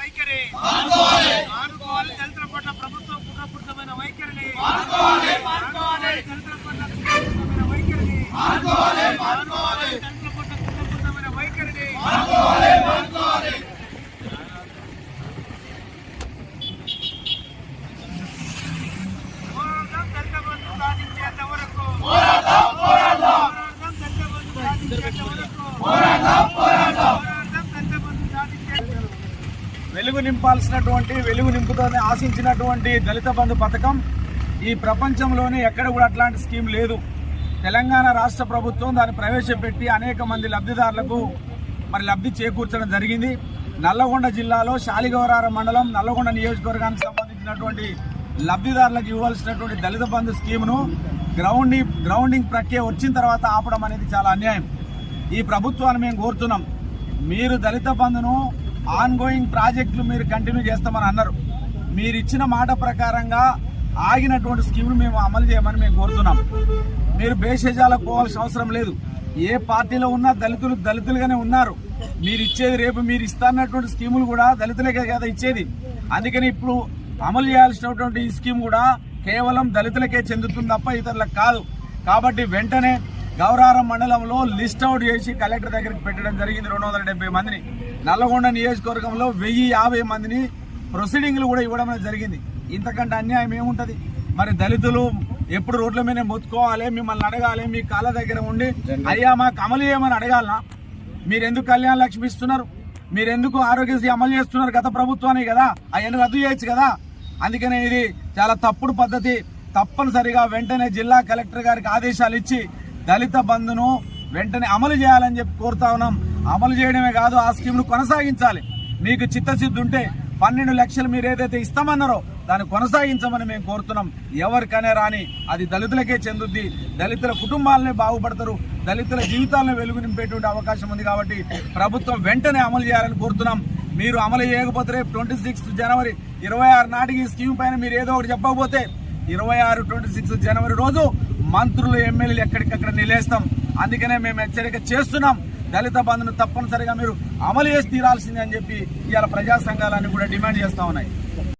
వైఖరి. ఆడుకోవాలి దళితుల పట్ల ప్రభుత్వం కుట్రపూరితమైన వైఖరిని ఆడుకోవాలి దళితుల పట్ల కుట్రపూరితమైన వైఖరిని ఆడుకోవాలి దళితుల పట్ల కుట్రపూరితమైన వైఖరిని పోరాటం దళిత బంధు సాధించేంత వరకు పోరాటం దళిత బంధు సాధించేంత వరకు పోరాటం దళిత బంధు సాధించేంత వరకు వెలుగు నింపాల్సినటువంటి వెలుగు నింపుతోనే ఆశించినటువంటి దళిత బంధు పథకం ఈ ప్రపంచంలోనే ఎక్కడ కూడా అట్లాంటి స్కీమ్ లేదు. తెలంగాణ రాష్ట్ర ప్రభుత్వం దాన్ని ప్రవేశపెట్టి అనేక మంది లబ్ధిదారులకు మరి లబ్ధి చేకూర్చడం జరిగింది. నల్లగొండ జిల్లాలో శాలిగౌరారం మండలం నల్లగొండ నియోజకవర్గానికి సంబంధించినటువంటి లబ్ధిదారులకు ఇవ్వాల్సినటువంటి దళిత బంధు స్కీమ్ను గ్రౌండింగ్ గ్రౌండింగ్ ప్రక్రియ వచ్చిన తర్వాత ఆపడం అనేది చాలా అన్యాయం. ఈ ప్రభుత్వాన్ని మేము కోరుతున్నాం. మీరు దళిత బంధును ఆన్ గోయింగ్ ప్రాజెక్టులు మీరు కంటిన్యూ చేస్తామని అన్నారు. మీరు ఇచ్చిన మాట ప్రకారంగా ఆగినటువంటి స్కీమ్ను మేము అమలు చేయమని మేము కోరుతున్నాం. మీరు భేషజాలకు పోవాల్సిన అవసరం లేదు. ఏ పార్టీలో ఉన్నా దళితులు దళితులుగానే ఉన్నారు. మీరు ఇచ్చేది రేపు మీరు ఇస్తానటువంటి స్కీములు కూడా దళితులకే కదా ఇచ్చేది. అందుకని ఇప్పుడు అమలు చేయాల్సినటువంటి ఈ స్కీమ్ కూడా కేవలం దళితులకే చెందుతుంది తప్ప ఇతరులకు కాదు. కాబట్టి వెంటనే గౌరారం మండలంలో లిస్ట్ అవుట్ చేసి కలెక్టర్ దగ్గరికి పెట్టడం జరిగింది. రెండు వందల మందిని. నల్లగొండ నియోజకవర్గంలో వెయ్యి యాభై మందిని ప్రొసీడింగ్లు కూడా ఇవ్వడం జరిగింది. ఇంతకంటే అన్యాయం ఏముంటుంది? మరి దళితులు ఎప్పుడు రోడ్ల మీద మొత్తుకోవాలి మిమ్మల్ని అడగాలి మీ కాళ్ళ దగ్గర ఉండి అయ్యా మాకు అమలు చేయమని అడగాలనా? మీరెందుకు కళ్యాణ లక్ష్మి ఇస్తున్నారు? మీరెందుకు ఆరోగ్యశ్రీ అమలు చేస్తున్నారు గత ప్రభుత్వానికి కదా? అవన్నీ రద్దు చేయొచ్చు కదా? అందుకనే ఇది చాలా తప్పుడు పద్ధతి. తప్పనిసరిగా వెంటనే జిల్లా కలెక్టర్ గారికి ఆదేశాలు ఇచ్చి దళిత బంధును వెంటనే అమలు చేయాలని చెప్పి కోరుతా ఉన్నాం. అమలు చేయడమే కాదు ఆ స్కీమ్ను కొనసాగించాలి. మీకు చిత్తశుద్ధి ఉంటే పన్నెండు లక్షలు మీరు ఏదైతే ఇస్తామన్నారో దాన్ని కొనసాగించమని మేము కోరుతున్నాం. ఎవరికనే రాని అది దళితులకే చెందుద్ది. దళితుల కుటుంబాలనే బాగుపడతారు. దళితుల జీవితాలను వెలుగు నింపేటువంటి అవకాశం ఉంది కాబట్టి ప్రభుత్వం వెంటనే అమలు చేయాలని కోరుతున్నాం. మీరు అమలు చేయకపోతే రేపు ట్వంటీ సిక్స్త్ జనవరి ఇరవై ఆరు నాటికి ఈ స్కీమ్ పైన మీరు ఏదో ఒకటి చెప్పకపోతే ఇరవై ఆరు ట్వంటీ సిక్స్త్ జనవరి రోజు మంత్రులు ఎమ్మెల్యేలు ఎక్కడికక్కడ నిలేస్తాం. అందుకనే మేము హెచ్చరిక చేస్తున్నాం. దళిత బంధును తప్పనిసరిగా మీరు అమలు చేసి తీరాల్సిందే అని చెప్పి ఇవాళ ప్రజా సంఘాలన్నీ కూడా డిమాండ్ చేస్తా ఉన్నాయి.